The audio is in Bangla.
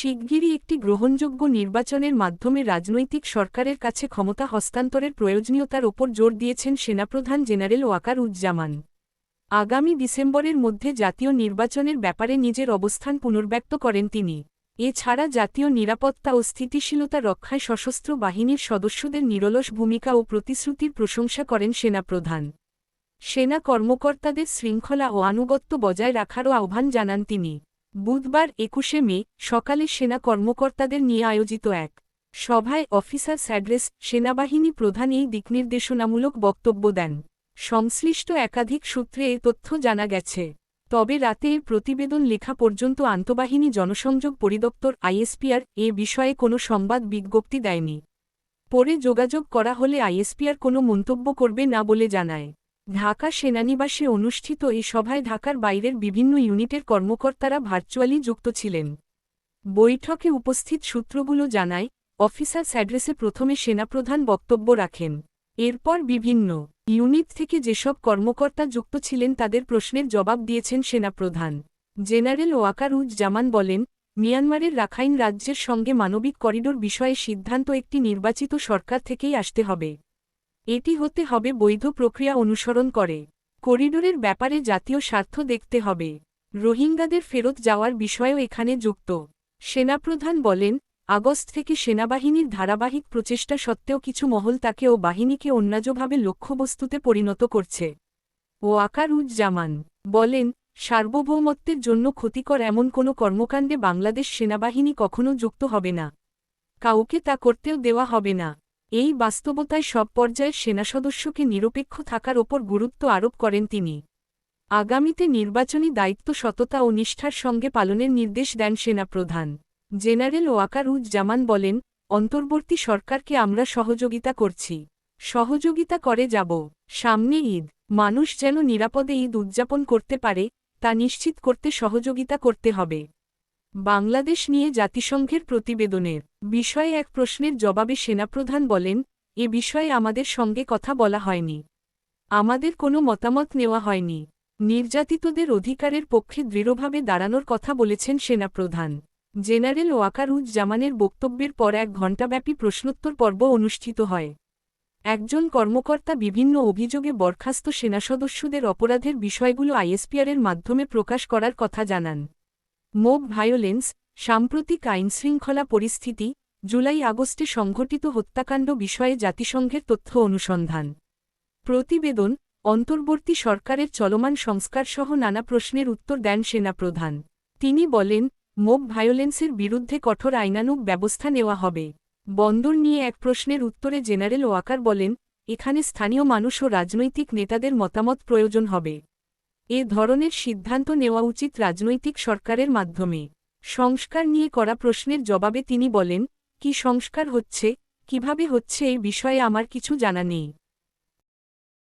শিগগিরই একটি গ্রহণযোগ্য নির্বাচনের মাধ্যমে রাজনৈতিক সরকারের কাছে ক্ষমতা হস্তান্তরের প্রয়োজনীয়তার ওপর জোর দিয়েছেন সেনাপ্রধান জেনারেল ওয়াকার উজ্জামান। আগামী ডিসেম্বরের মধ্যে জাতীয় নির্বাচনের ব্যাপারে নিজের অবস্থান পুনর্ব্যক্ত করেন তিনি। এছাড়া জাতীয় নিরাপত্তা ও স্থিতিশীলতা রক্ষায় সশস্ত্র বাহিনীর সদস্যদের নিরলস ভূমিকা ও প্রতিশ্রুতির প্রশংসা করেন সেনাপ্রধান। সেনা কর্মকর্তাদের শৃঙ্খলা ও আনুগত্য বজায় রাখারও আহ্বান জানান তিনি। বুধবার একুশে মে, সকালে সেনা কর্মকর্তাদের নিয়ে আয়োজিত এক সভায় অফিসার্স অ্যাড্রেস সেনাবাহিনী প্রধান এই দিকনির্দেশনামূলক বক্তব্য দেন। সংশ্লিষ্ট একাধিক সূত্রে এ তথ্য জানা গেছে। তবে রাতে এর প্রতিবেদন লেখা পর্যন্ত আন্তঃবাহিনী জনসংযোগ পরিদপ্তর আইএসপিআর এ বিষয়ে কোনো সংবাদ বিজ্ঞপ্তি দেয়নি। পরে যোগাযোগ করা হলে আইএসপিআর কোনো মন্তব্য করবে না বলে জানায়। ঢাকা সেনানিবাসে অনুষ্ঠিত এই সভায় ঢাকার বাইরের বিভিন্ন ইউনিটের কর্মকর্তারা ভার্চুয়ালি যুক্ত ছিলেন। বৈঠকে উপস্থিত সূত্রগুলো জানায় অফিসার্স অ্যাড্রেসে প্রথমে সেনাপ্রধান বক্তব্য রাখেন। এরপর বিভিন্ন ইউনিট থেকে যেসব কর্মকর্তা যুক্ত ছিলেন তাদের প্রশ্নের জবাব দিয়েছেন সেনাপ্রধান। জেনারেল ওয়াকারুজ জামান বলেন, মিয়ানমারের রাখাইন রাজ্যের সঙ্গে মানবিক করিডোর বিষয়ে সিদ্ধান্ত একটি নির্বাচিত সরকার থেকেই আসতে হবে। এটি হতে হবে বৈধ প্রক্রিয়া অনুসরণ করে। করিডোরের ব্যাপারে জাতীয় স্বার্থ দেখতে হবে। রোহিঙ্গাদের ফেরত যাওয়ার বিষয়েও এখানে যুক্ত। সেনাপ্রধান বলেন, আগস্ট থেকে সেনাবাহিনীর ধারাবাহিক প্রচেষ্টা সত্ত্বেও কিছু মহল তাকে ও বাহিনীকে অন্যাযভাবে লক্ষ্যবস্তুতে পরিণত করছে। ও আকারুজ্জামান বলেন, সার্বভৌমত্বের জন্য ক্ষতিকর এমন কোনো কর্মকাণ্ডে বাংলাদেশ সেনাবাহিনী কখনো যুক্ত হবে না। কাউকে তা করতেও দেওয়া হবে না। এই বাস্তবতায় সব পর্যায়ের সেনাসদস্যকে নিরপেক্ষ থাকার ওপর গুরুত্ব আরোপ করেন তিনি। আগামীতে নির্বাচনী দায়িত্ব সততা ও নিষ্ঠার সঙ্গে পালনের নির্দেশ দেন সেনাপ্রধান জেনারেল ওয়াকারুজ জামান বলেন, অন্তর্বর্তী সরকারকে আমরা সহযোগিতা করছি। সহযোগিতা করে যাব। সামনে ঈদ। মানুষ যেন নিরাপদে ঈদ উদযাপন করতে পারে, তা নিশ্চিত করতে সহযোগিতা করতে হবে। বাংলাদেশ নিয়ে জাতিসংঘের প্রতিবেদনের বিষয়ে এক প্রশ্নের জবাবে সেনাপ্রধান বলেন, এ বিষয়ে আমাদের সঙ্গে কথা বলা হয়নি। আমাদের কোনো মতামত নেওয়া হয়নি। নির্যাতিতদের অধিকারের পক্ষে দৃঢ়ভাবে দাঁড়ানোর কথা বলেছেন সেনাপ্রধান। জেনারেল ওয়াকারুজ জামানের বক্তব্যের পর এক ঘণ্টাব্যাপী প্রশ্নোত্তর পর্ব অনুষ্ঠিত হয়। একজন কর্মকর্তা বিভিন্ন অভিযোগে বরখাস্ত সেনাসদস্যদের অপরাধের বিষয়গুলো আইএসপিআরের মাধ্যমে প্রকাশ করার কথা জানান। মোব ভায়োলেন্স, সাম্প্রতিক আইনশৃঙ্খলা পরিস্থিতি, জুলাই আগস্টে সংঘটিত হত্যাকাণ্ড বিষয়ে জাতিসংঘের তথ্য অনুসন্ধান। প্রতিবেদন, অন্তর্বর্তী সরকারের চলমান সংস্কারসহ নানা প্রশ্নের উত্তর দেন সেনাপ্রধান। তিনি বলেন, মোব ভায়োলেন্সের বিরুদ্ধে কঠোর আইনানুগ ব্যবস্থা নেওয়া হবে। বন্দর নিয়ে এক প্রশ্নের উত্তরে জেনারেল ওয়াকার বলেন, এখানে স্থানীয় মানুষ ও রাজনৈতিক নেতাদের মতামত প্রয়োজন হবে। এ ধরনের সিদ্ধান্ত নেওয়া উচিত রাজনৈতিক সরকারের মাধ্যমে। সংস্কার নিয়ে করা প্রশ্নের জবাবে তিনি বলেন, কি সংস্কার হচ্ছে? কীভাবে হচ্ছে এই বিষয়ে আমার কিছু জানা নেই।